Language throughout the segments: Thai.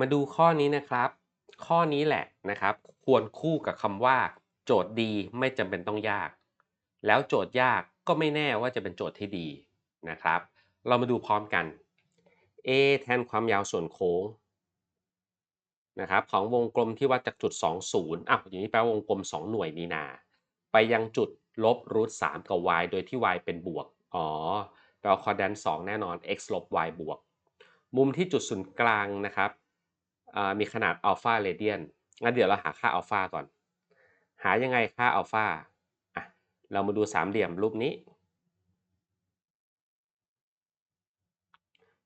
มาดูข้อนี้นะครับ ข้อนี้แหละนะครับ ควรคู่กับคำว่า โจทย์ดีไม่จำเป็นต้องยาก แล้วโจทย์ยากก็ไม่แน่ว่าจะเป็นโจทย์ที่ดีนะครับ เรามาดูพร้อมกัน a แทนความยาวส่วนโค้งนะครับของวงกลมที่วัดจากจุด 20อะอย่างนี้แปลว่าวงกลม 2 หน่วยนีนา ไปยังจุดลบรูท3กับ y โดยที่ y เป็นบวก อ๋อ แปลว่าคอแดน2แน่นอน x ลบ y บวก มุมที่จุดศูนย์กลางนะครับ มีขนาดอัลฟาเรเดียนงั้นเดี๋ยวเราหาค่าอัลฟาก่อน หายังไงค่าอัลฟาอะเรามาดูสามเหลี่ยมรูปนี้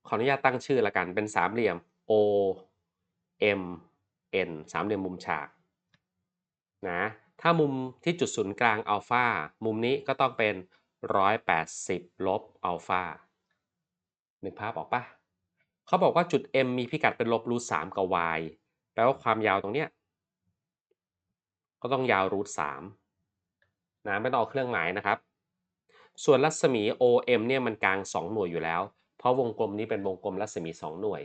ขออนุญาตตั้งชื่อละกันเป็นสามเหลี่ยม O M N สามเหลี่ยมมุมฉากนะถ้ามุมที่จุดศูนย์กลางอัลฟามุมนี้ก็ต้องเป็น 180 ลบอัลฟานึกภาพออกปะ เขาบอกว่าจุด M มีพิกัดเป็นลบรูทสามกับ y แปลว่าความยาวตรงเนี้ยก็ต้องยาวรูทสามนะไม่ต้องเอาเครื่องหมายนะครับ ส่วนรัศมี OM เนี่ยมันกลาง 2 หน่วยอยู่แล้ว เพราะวงกลมนี้เป็นวงกลมรัศมี 2 หน่วย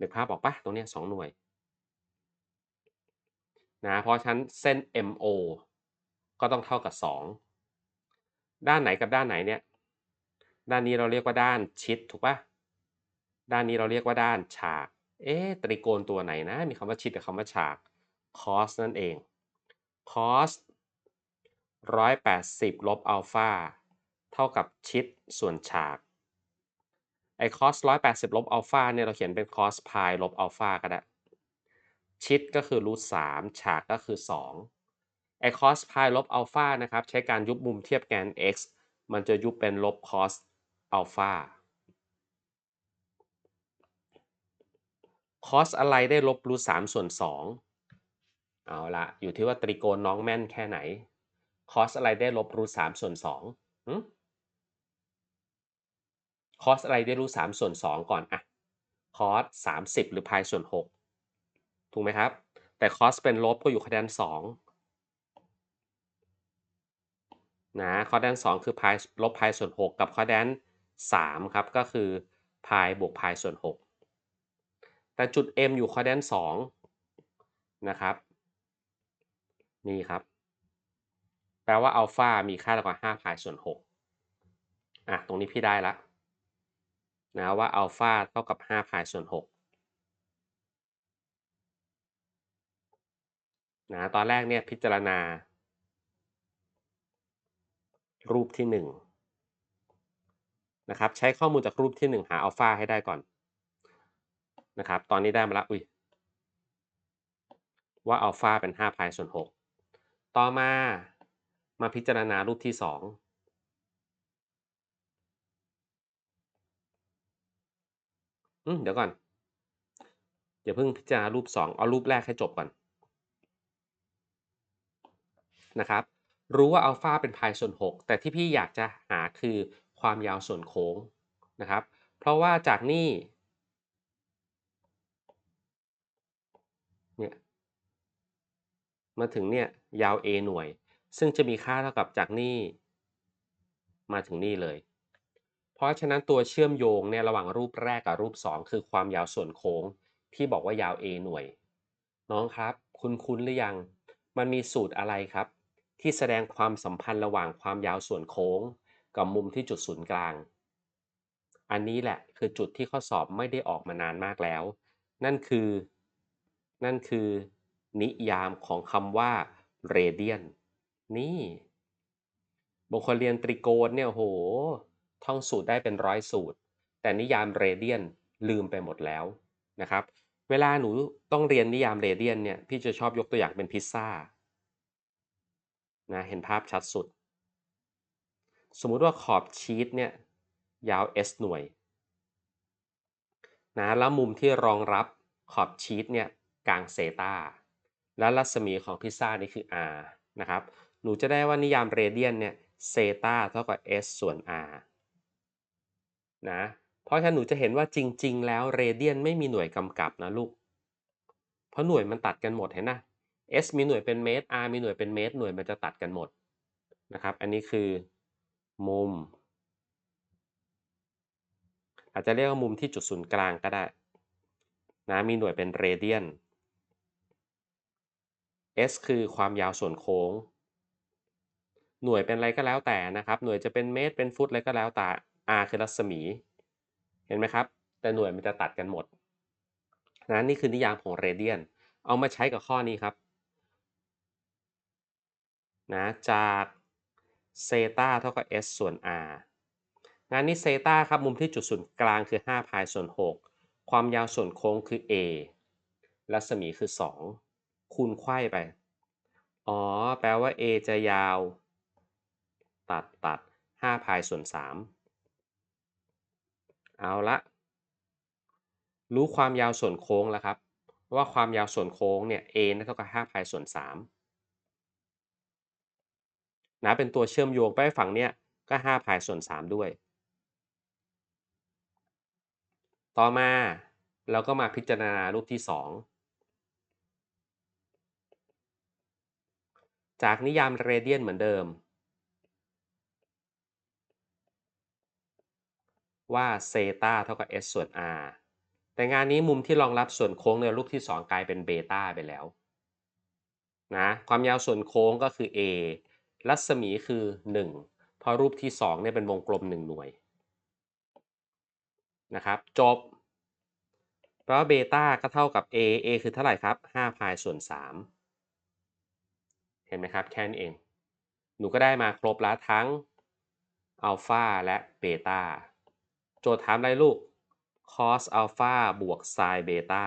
นึกภาพออกปะตรงเนี้ย2หน่วยนะเพราะฉะนั้นเส้น MO ก็ต้องเท่ากับ 2 ด้านไหนกับด้านไหนเนี่ย ด้านนี้เราเรียกว่าด้านชิดถูกปะ ด้านนี้เราเรียกว่าด้านฉาก เอ๊ตริโกณตัวไหนนะ มีคำว่าชิดกับคำว่าฉาก cos นั่นเอง cos 180 ลบอัลฟาเท่ากับชิดส่วนฉาก ไอ้ cos 180 ลบอัลฟาเนี่ยเราเขียนเป็น cos pi ลบอัลฟาก็ได้ ชิดก็คือรูท3ฉากก็คือ 2 ไอ้ cos pi ลบอัลฟานะครับ ใช้การยุบมุมเทียบแกน x มันจะยุบเป็นลบ cos อัลฟา cos อะไรได้ลบรูท3ส่วน2เอาละอยู่ที่ว่าตริโกณน้องแม่นแค่ไหน cos อะไรได้ลบรูท3ส่วน2หืม cos อะไรได้รูท3ส่วน2ก่อนอะ cos 30หรือ pi ส่วน6ถูกไหมครับ แต่ cos เป็นลบก็อยู่คะแนน2นะคอแดน2คือ pi ลบ pi ส่วน 6 กับคอแดน3ครับก็คือ pi บวก pi ส่วน 6 แต่จุด m อยู่คอแดน2นะครับนี่ครับ แปลว่าอัลฟามีค่าเท่ากับ5 pi ส่วน6อะตรงนี้พี่ได้ละนะว่าอัลฟาเท่ากับ5 pi ส่วน6นะตอนแรกเนี่ยพิจารณา รูปที่1นะครับใช้ข้อมูลจากรูปที่ 1 หาอัลฟาให้ได้ก่อน นะครับ ตอนนี้ได้มาแล้วอุ้ยว่าอัลฟาเป็น5 pi ส่วน 6 ต่อมามาพิจารณารูปที่ 2อืมเดี๋ยวก่อนอย่าเพิ่งพิจารณารูป 2 เอารูปแรกให้จบก่อนนะครับ รู้ว่าอัลฟาเป็นพายส่วน 6 แต่ที่พี่อยากจะหาคือความยาวส่วนโค้งนะครับ เพราะว่าจากนี่ เนี่ย มาถึงเนี่ยยาว a หน่วย ซึ่งจะมีค่าเท่ากับจากนี่มาถึงนี่เลย เพราะฉะนั้นตัวเชื่อมโยงเนี่ยระหว่างรูปแรกกับรูป 2 คือความยาวส่วนโค้งที่บอกว่ายาว a หน่วย น้องครับ คุณคุ้นหรือยัง มันมีสูตรอะไรครับ ที่แสดงความสัมพันธ์ระหว่างความยาวส่วนโค้ง กับมุมที่จุดศูนย์กลาง อันนี้แหละคือจุดที่ข้อสอบไม่ได้ออกมานานมากแล้ว นั่นคือ นั่นคือ นิยามของคำว่าเรเดียน นี่บางคนเรียนตริโกณเนี่ยโห ท่องสูตรได้เป็นร้อยสูตร แต่นิยามเรเดียนลืมไปหมดแล้วนะครับ เวลาหนูต้องเรียนนิยามเรเดียนเนี่ยพี่จะชอบยกตัวอย่างเป็นพิซซ่านะเห็นภาพชัดสุด สมมุติว่าขอบชีสเนี่ยยาว s หน่วยนะแล้วมุมที่รองรับขอบชีสเนี่ย กลางเซตาและรัศมีของพิซซ่านี่คือ r นะครับ หนูจะได้ว่านิยามเรเดียนเนี่ยเซตาเท่ากับ s ส่วน r นะ เพราะฉะนั้นหนูจะเห็นว่าจริง ๆ แล้วเรเดียนไม่มีหน่วยกำกับนะลูก เพราะหน่วยมันตัดกันหมดเห็นนะ s มีหน่วยเป็นเมตร r มีหน่วยเป็นเมตร หน่วยมันจะตัดกันหมดนะครับ อันนี้คือมุม อาจจะเรียกว่ามุมที่จุดศูนย์กลางก็ได้นะมีหน่วยเป็นเรเดียน s คือความยาวส่วนโค้ง หน่วยเป็นอะไรก็แล้วแต่นะครับ หน่วยจะเป็นเมตรเป็นฟุตอะไรก็แล้วแต่ r คือรัศมี เห็นไหมครับ แต่หน่วยมันจะตัดกันหมดนะนี่คือนิยามของเรเดียน เอามาใช้กับข้อนี้ครับ นะจากเซตาเท่ากับ s ส่วน r งานนี้เซตาครับมุมที่จุดศูนย์กลางคือ5พายส่วน 6 ความยาวส่วนโค้งคือ a รัศมีคือ 2 คูณไข้ไป อ๋อ แปลว่า a จะยาว ตัดตัด5พายส่วน 3 เอาละ รู้ความยาวส่วนโค้งแล้วครับ ว่าความยาวส่วนโค้งเนี่ย a เท่ากับ5พายส่วน3นะเป็นตัวเชื่อมโยงไปฝั่งเนี้ยก็5พายส่วน 3 ด้วย ต่อมาเราก็มาพิจารณารูปที่ 2 จากนิยามเรเดียนเหมือนเดิม ว่าเซตาเท่ากับ s ส่วน r แต่งานนี้มุมที่รองรับส่วนโค้งในรูปที่ 2 กลายเป็นเบต้าไปแล้วนะความยาวส่วนโค้งก็คือ a รัศมีคือ 1 เพราะรูปที่2เนี่ยเป็นวงกลม 1 หน่วยนะครับจบเพราะเบต้าก็เท่ากับ a a คือเท่าไหร่ครับ5พายส่วน 3 ห็นไหมครับแค่นี้เอง หนูก็ได้มาครบแล้วทั้งอัลฟาและเบต้าโจทย์ถามอะไรลูก cos อัลฟาบวก sin เบต้า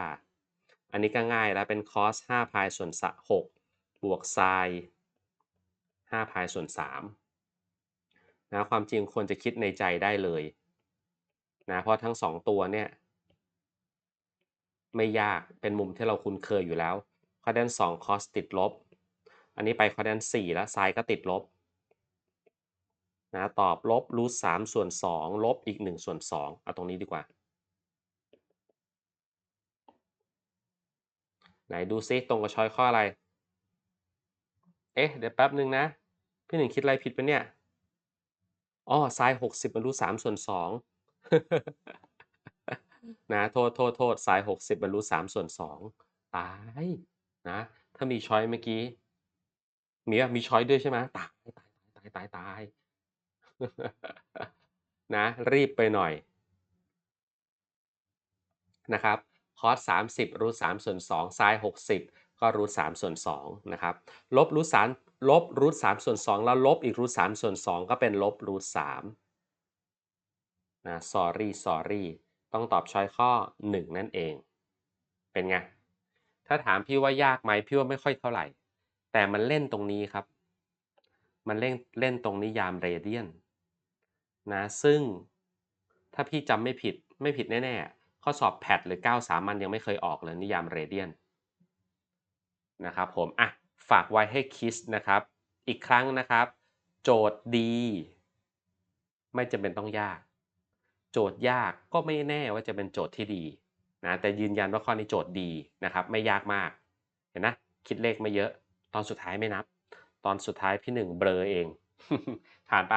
อันนี้ก็ง่ายแล้วเป็น cos 5พายส่วน6บวก sin 5พายส่วน3นะความจริงควรจะคิดในใจได้เลยนะเพราะทั้ง 2 ตัวเนี่ยไม่ยากเป็นมุมที่เราคุ้นเคยอยู่แล้วข้อด้าน2 cos ติดลบ อันนี้ไปข้อด้าน4แล้ว sin ก็ติดลบนะตอบลบรูท3ส่วน2ลบอีก1ส่วน2เอาตรงนี้ดีกว่า ไหนดูซิตรงกับช้อยข้ออะไร เอ๊ะ เดี๋ยวแป๊บหนึ่งนะ พี่หนึ่งคิดอะไรผิดปะเนี่ยอ๋อไซน์หกสิบบรรลุสามส่วนสองนะโทษโทษโทษไซน์หกสิบบรรลุสามส่วนสองตายนะ ถ้ามีช้อยเมื่อกี้ มีอะมีช้อยด้วยใช่ไหมตายตายตายตายตายนะ รีบไปหน่อยนะครับคอสสามสิบรูทสามส่วนสองไซน์หกสิบก็รูทสามส่วนสองนะครับลบรูทสามลบรูทสามส่วนสองแล้วลบอีกรูทสามส่วนสองก็เป็นลบรูทสามนะ sorry sorry ต้องตอบช้อยข้อ 1 นั่นเอง เป็นไง ถ้าถามพี่ว่ายากไหมพี่ว่าไม่ค่อยเท่าไหร่ แต่มันเล่นตรงนี้ครับ มันเล่นเล่นตรงนิยามเรเดียนนะซึ่งถ้าพี่จำไม่ผิดไม่ผิดแน่ๆ ข้อสอบแพทหรือ 9 สามัญยังไม่เคยออกเลยนิยามเรเดียนนะครับผมอะฝากไว้ให้คิดนะครับ อีกครั้งนะครับ โจทย์ดี ไม่จำเป็นต้องยาก โจทย์ยากก็ไม่แน่ว่าจะเป็นโจทย์ที่ดีนะแต่ยืนยันว่าข้อนี้โจทย์ดีนะครับ ไม่ยากมาก เห็นนะคิดเลขไม่เยอะ ตอนสุดท้ายไม่นับ ตอนสุดท้ายพี่หนึ่งเบลอเอง ผ่านไป